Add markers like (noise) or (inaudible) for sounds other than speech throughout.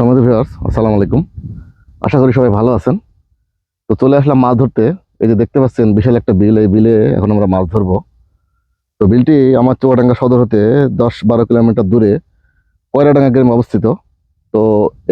সমাজ ভিউয়ার্স, আসসালামু আলাইকুম। আশা করি সবাই ভালো আছেন। তো চলে আসলাম মাছ ধরতে। এই যে দেখতে পাচ্ছেন, বিশাল একটা বিল, এই বিলে এখন আমরা মাছ ধরবো। তো বিলটি আমার চুয়াডাঙ্গা সদর হতে দশ বারো কিলোমিটার দূরে কয়রাডাঙ্গা গ্রামে অবস্থিত। তো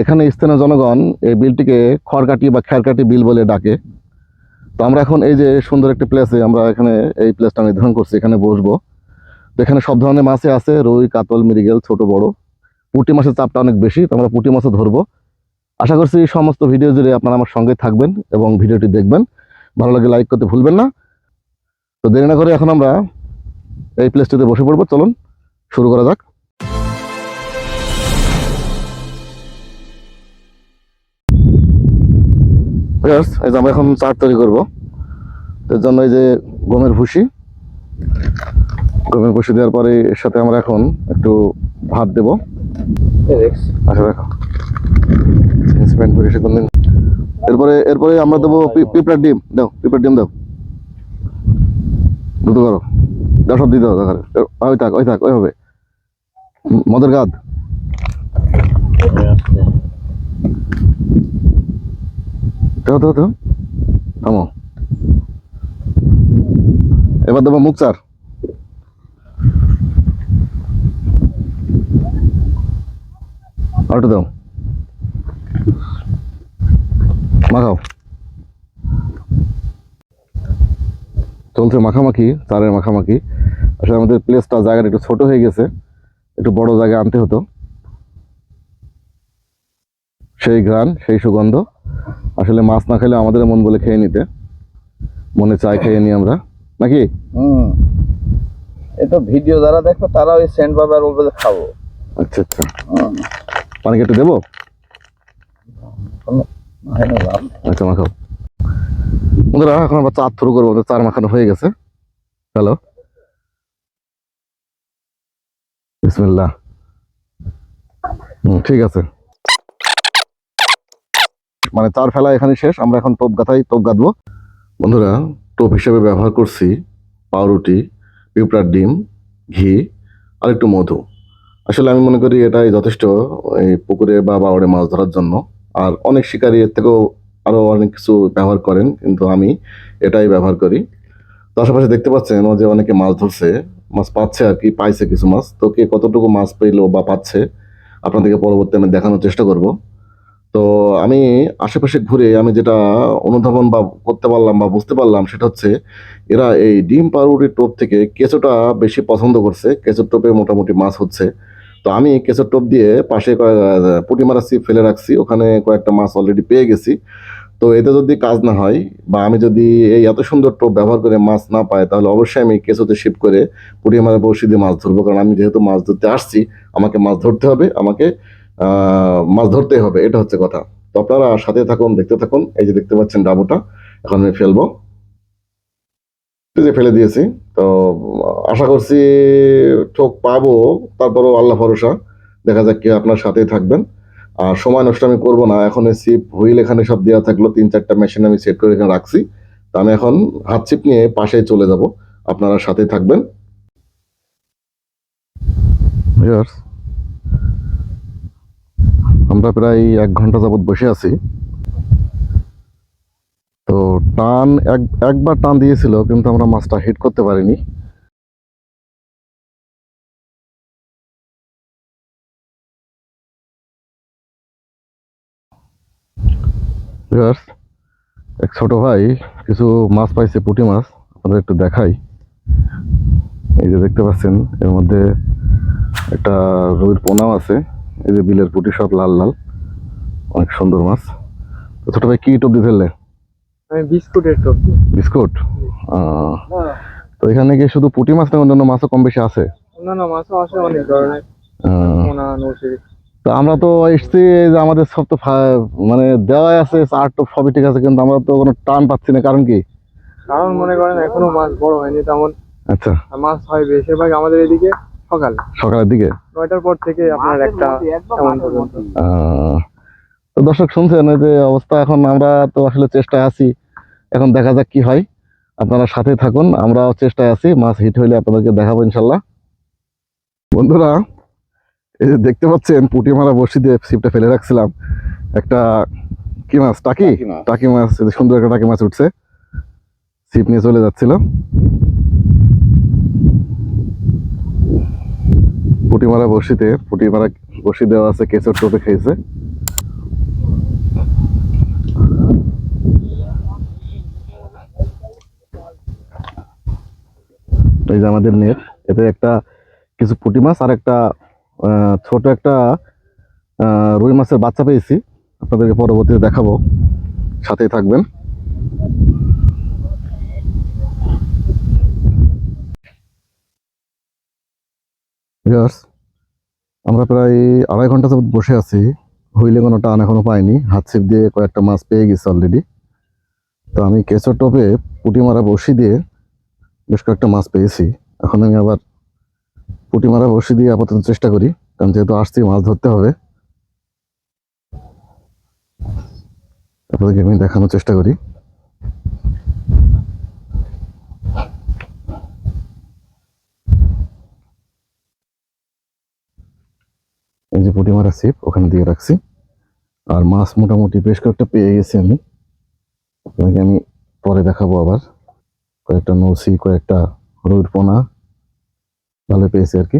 এখানে স্থানীয় জনগণ এই বিলটিকে খড়কাটি বা খ্যারকাটি বিল বলে ডাকে। তো আমরা এখন এই যে সুন্দর একটি প্লেসে আমরা এখানে এই প্লেসটা নির্ধারণ করছি, এখানে বসবো। তো এখানে সব ধরনের মাছই আছে, রুই, কাতল, মৃগেল, ছোট, বড়। পুঁটি মাছের চাপটা অনেক বেশি, তো আমরা পুঁটি মাছও ধরবো। আশা করছি এই সমস্ত ভিডিও জুড়ে আপনারা আমার সঙ্গে থাকবেন এবং ভিডিওটি দেখবেন। ভালো লাগে লাইক করতে ভুলবেন না। তো দেরি না করে এখন আমরা এই প্লেসটিতে বসে পড়ব। চলুন, শুরু করা যাক। এই যে আমরা এখন চাট তৈরি করব। এর জন্য এই যে গমের ভুসি। গমের ভুসি দেওয়ার পরে এর সাথে আমরা এখন একটু ভাত দেবো। এরপরে এরপরে আমরা দেবো পিঁপড়ার ডিম। দাও, পিঁপড়ার ডিম দাও। দ্রুত করো সব দাও, দেখারে। ওই থাক ওই থাক ওই হবে মদের গাদ। এবার দেবো মুখ চার। আর দাও। মাখাও। চলছে মাখামাখি চারের মাখামাখি। আসলে আমাদের প্লেসটা জায়গাটা একটু ছোট হয়ে গেছে একটু বড় জায়গায় আনতে হতো। সেই ঘ্রাণ সেই সুগন্ধ। আসলে মাছ না খেলে আমাদের মন বলে খেয়ে নিতে। মনে চাই খেয়ে নিই আমরা। নাকি? হুম। এ তো ভিডিও যারা দেখো তারা ওই সেন্ট পাবে আর বলবে খাব। আচ্ছা আচ্ছা। হুম। পানি কেটে দেবো। আচ্ছা মাখাও। বন্ধুরা এখন আমরা চার থ্রু করব চার মাখানো হয়ে গেছে। হ্যালো? বিসমিল্লাহ। হুম, ঠিক আছে। মানে চার ফেলা এখানে শেষ আমরা এখন টোপ গাথাই টোপ গাঁথবো বন্ধুরা টোপ হিসেবে ব্যবহার করছি পাউরুটি পিঁপড়ার ডিম ঘি আর একটু মধু। আসলে আমি মনে করি এটাই যথেষ্ট, এই পুকুরে বা বাওড়ে মাছ ধরার জন্য। আর অনেক শিকারী এর থেকেও আরও অনেক কিছু ব্যবহার করেন, কিন্তু আমি এটাই ব্যবহার করি। তো আশেপাশে দেখতে পাচ্ছেন যে অনেকে মাছ ধরছে, মাছ পাচ্ছে আর কি, পাইছে কিছু মাছ। তো কে কতটুকু মাছ পেল বা পাচ্ছে, আপনাদেরকে পরবর্তী আমি দেখানোর চেষ্টা করব। তো আমি আশেপাশে ঘুরে আমি যেটা অনুধাবন বা করতে পারলাম বা বুঝতে পারলাম সেটা হচ্ছে, এরা এই ডিম পাউরুটির টোপ থেকে কেঁচোটা বেশি পছন্দ করছে। কেঁচোর টোপে মোটামুটি মাছ হচ্ছে। তো আমি কেঁচোর টোপ দিয়ে পাশে পুঁটি মারা ছিপ ফেলে রাখছি। ওখানে কয়েকটা মাছ অলরেডি পেয়ে গেছি। তো এতে যদি কাজ না হয় বা আমি যদি এই এত সুন্দর টোপ ব্যবহার করে মাছ না পাই, তাহলে অবশ্যই আমি কেঁচোতে শিপ করে পুঁটি মারা বড়শি দিয়ে মাছ ধরবো। কারণ আমি যেহেতু মাছ ধরতে আসছি, আমাকে মাছ ধরতে হবে, আমাকে মাছ ধরতেই হবে। এটা হচ্ছে কথা। তো আপনারা সাথে থাকুন, দেখতে থাকুন। এই যে দেখতে পাচ্ছেন ডাবুটা, এখন আমি ফেলব। যে ফেলে দিয়েছি। তো, আশা করছি ঠোক পাবো, তারপরও আল্লাহ ভরসা। দেখা যাক কি আপনার সাথেই থাকবেন। আর সময় নষ্ট আমি করব না। এখন এই সিপ হুইল এখানে সব দেওয়া থাকল। তিন চারটা মেশিন আমি সেট করে এখানে রাখছি। তো আমি এখন হাত চিপ নিয়ে পাশে চলে যাব। আপনারা সাথে থাকবেন। আমরা প্রায় এক ঘণ্টা যাবত বসে আছি। তো টান এক, একবার টান দিয়েছিল, কিন্তু আমরা মাছটা হিট করতে পারিনি। এক ছোট ভাই কিছু মাছ পাইছে, পুঁটি মাছ, আপনাদের একটু দেখাই। এই যে দেখতে পাচ্ছেন, এর মধ্যে একটা রুইর পোনাও আছে, এই যে বিলের পুঁটি সব লাল লাল, অনেক সুন্দর মাছ। তো ছোট ভাই কি টোপ দিয়ে ফেললে বিস্কুটের টপ বিস্কুট? তো এখানে কি শুধু পুঁটি মাছ না অন্যান্য মাছও কম বেশি আছে? মাছও অনেক ধরনের। তো আমরা তো এসছি যে আমাদের সব তো মানে দেওয়াই আছে চার টোপ সবই ঠিক আছে কিন্তু আমরা তো কোনো টান পাচ্ছি না কারণ কি? কারণ মনে করেন এখনও মাছ বড় হয়নি তেমন আচ্ছা। মাছ হয় বেশিরভাগ আমাদের এদিকে সকাল। সকালের দিকে? নয়টার পর থেকে আপনার একটা তো দর্শক শুনছেন এই যে অবস্থা এখন আমরা তো আসলে চেষ্টায় আছি। এখন দেখা যাক কি হয়। আপনারা সাথে থাকুন আমরাও চেষ্টায় আছি। মাছ হিট হইলে আপনাদেরকে দেখাবো ইনশাল্লাহ। বন্ধুরা এই যে দেখতে পাচ্ছেন পুঁটি মারা বসি দিয়ে ছিপটা ফেলে রাখছিলাম। একটা কি মাছ? টাকি? টাকি মাছ। সুন্দর একটা টাকি মাছ উঠছে। ছিপ নিয়ে চলে যাচ্ছিল পুঁটি মারা বসিতে পুঁটি মারা বসি দেওয়া আছে কেঁচোর টোপে খেয়েছে। এই যে আমাদের নেট, এতে একটা কিছু পুঁটি মাছ আর একটা ছোট একটা রুই মাছের বাচ্চা পেয়েছি। আপনাদেরকে পরবর্তীতে দেখাবো। সাথেই থাকবেন। আমরা প্রায় আড়াই ঘণ্টা যাবত বসে আছি। হইলে কোনো টান এখনও পাইনি। হাত ছিপ দিয়ে কয়েকটা মাছ পেয়ে গেছি অলরেডি তো আমি কেঁচোর টপে পুঁটি মারা বসি দিয়ে বেশ কয়েকটা মাছ পেয়েছি। এখন আমি আবার পুঁটি মারা বসি দিয়ে আপাতত চেষ্টা করি, কারণ যেহেতু আসছি, মাছ ধরতে হবে। আপনাদেরকে আমি দেখানোর চেষ্টা করি। এই যে পুঁটি মারা ছিপ, ওখানে দিয়ে রাখছি। আর মাছ মোটামুটি বেশ কয়েকটা পেয়ে গেছি আমি। আপনাকে আমি পরে দেখাবো আবার। কয়েকটা নৌসি, কয়েকটা রুইর পোনা ভালো পেয়েছি আর কি।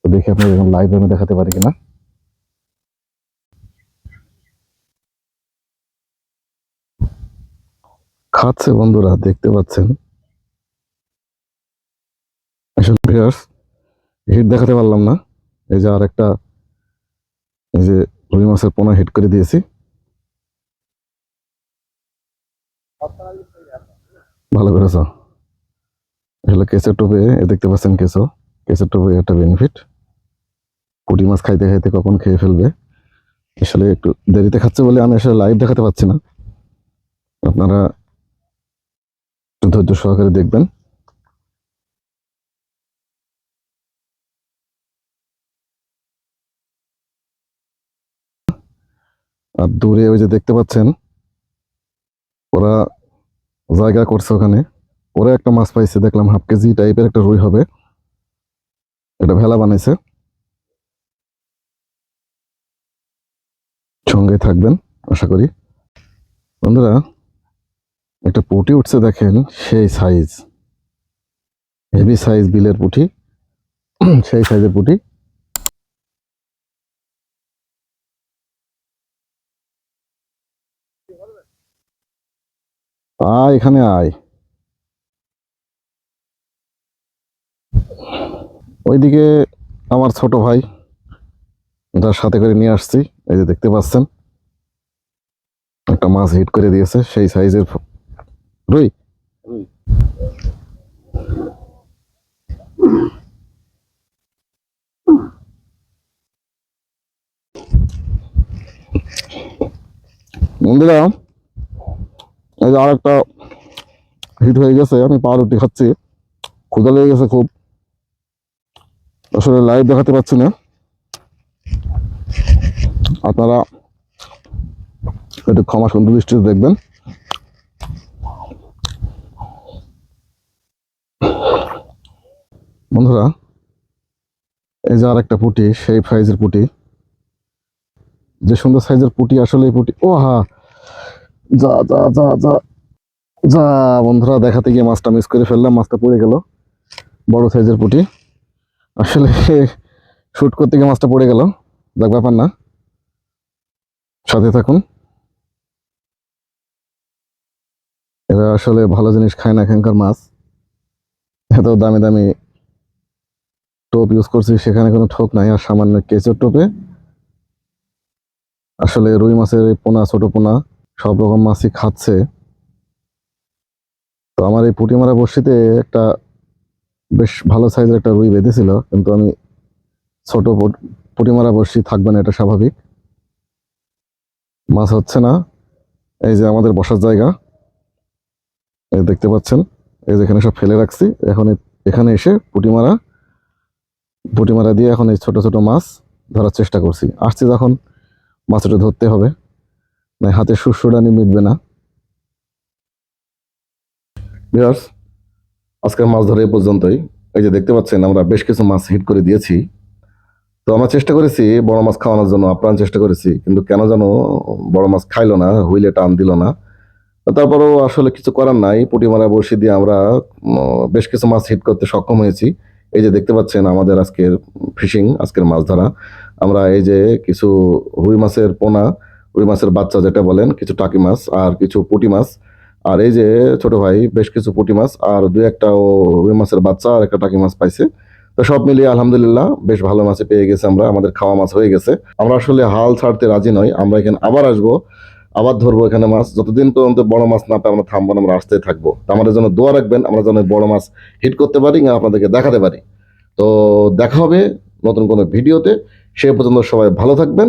তো দেখি আপনাদের এখন লাইভ আমি দেখাতে পারি কিনা। খাচ্ছে বন্ধুরা, দেখতে পাচ্ছেন। হিট দেখাতে পারলাম না। এই যে আর একটা এই যে রুই মাছের পোনা হিট করে দিয়েছি। ভালো করেছ। আসলে কেঁচের টোপে দেখতে পাচ্ছেন কেঁচো। কেঁচের টোপে একটা বেনিফিট পুঁটি মাছ খাইতে খাইতে কখন খেয়ে ফেলবে? আসলে একটু দেরিতে খাচ্ছে বলে আমি আসলে লাইভ দেখাতে পাচ্ছি না। আপনারা ধৈর্য সহকারে দেখবেন। আর দূরে ওই যে দেখতে পাচ্ছেন, ওরা জায়গা করছে ওখানে। ওরা একটা মাছ পাইছে, দেখলাম হাফ কেজি টাইপের একটা রুই হবে। একটা ভেলা বানাইছে। সঙ্গে থাকবেন, আশা করি। বন্ধুরা, একটা পুঁটি উঠছে দেখেন, সেই সাইজ হেভি সাইজ বিলের পুঁটি। (clears throat) সেই সাইজের পুঁটি। আয়, এখানে আয় ওইদিকে আমার ছোট ভাই, যার সাথে করে নিয়ে আসছি, এই যে দেখতে পাচ্ছেন একটা মাছ হিট করে দিয়েছে, সেই সাইজের রুই। বন্ধুরা আর একটা হিট হয়ে গেছে, আমি পাউরুটি খাচ্ছি। ক্ষুদা লেগে গেছে খুব। আসলে লাইভ দেখাতে পাচ্ছি না। আপনারা একটু ক্ষমা সুন্দর দৃষ্টিতে দেখবেন। বন্ধুরা, এই যে আর একটা পুটি, সেই সাইজের পুটি। যে সুন্দর সাইজের পুটি, আসলে পুটি ও হা যা যা যা যা। যা, বন্ধুরা, দেখাতে গিয়ে মাছটা মিস করে ফেললাম, মাছটা পড়ে গেল। বড় সাইজের পুটি। আসলে (laughs) শুট করতে গিয়ে মাছটা পড়ে গেল। দেখ ব্যাপার না। সাথে থাকুন। এরা আসলে ভালো জিনিস খায় না এখানকার মাছ। এত দামি দামি টোপ ইউজ করছি, সেখানে কোনো ঠোক নাই, আর সামান্য কেঁচোর টোপে। আসলে রুই মাছের পোনা, ছোট পোনা সব রকম মাছই খাচ্ছে। তো আমার এই পুঁটি মারা বড়শিতে একটা বেশ ভালো সাইজের একটা রুই বেঁধেছিল, কিন্তু আমি ছোট পুট- পুঁটি মারা বড়শি থাকবে না, এটা স্বাভাবিক। মাছ হচ্ছে না, এই যে আমাদের বসার জায়গা, এই দেখতে পাচ্ছেন, এই যে এখানে সব ফেলে রাখছি, এখন এখানে এসে পুঁটি মারা পুঁটি মারা দিয়ে এখন এই ছোট ছোট মাছ ধরার চেষ্টা করছি। আসছি যখন মাছটা ধরতে হবে। না হাতে সুস্বডানি মিটবে না। বিয়ার্স আজকের মাছ ধরা এই পর্যন্তই। এই যে দেখতে পাচ্ছেন, আমরা বেশ কিছু মাছ হিট করে দিয়েছি। তো আমরা চেষ্টা করেছি বড় মাছ খাওয়ানোর জন্য, আপ্রাণ চেষ্টা করেছি, কিন্তু কেন যেন বড় মাছ খাইলো না, হুইলে টান দিল না। তারপরেও আসলে কিছু করার নাই, পুঁটি মারা বসি দিয়ে আমরা বেশ কিছু মাছ হিট করতে সক্ষম হয়েছি। এই যে দেখতে পাচ্ছেন, আমাদের আজকের ফিশিং আজকের মাছ ধরা। আমরা এই যে কিছু রুই মাছের পোনা রুই মাছের বাচ্চা যেটা বলেন, কিছু টাকি মাছ আর কিছু পুঁটি মাছ। আর এই যে ছোট ভাই, বেশ কিছু পুঁটি মাছ, আর দুই একটা ও রুই মাছের বাচ্চা আর একটা টাকি মাছ পাইছে। তো সব মিলিয়ে আলহামদুলিল্লাহ বেশ ভালো মাছে পেয়ে গেছে আমরা, আমাদের খাওয়া মাছ হয়ে গেছে। আমরা আসলে হাল ছাড়তে রাজি নই, আমরা এখানে আবার আসব, আবার ধরবো এখানে মাছ। যতদিন পর্যন্ত বড় মাছ না পাই, আমরা থামবো না, আমরা আসতেই থাকব। তো আমাদের জন্য দোয়া রাখবেন, আমরা যেন বড় মাছ হিট করতে পারি, আর আপনাদেরকে দেখাতে পারি। তো দেখা হবে নতুন কোনো ভিডিওতে, সে পর্যন্ত সবাই ভালো থাকবেন।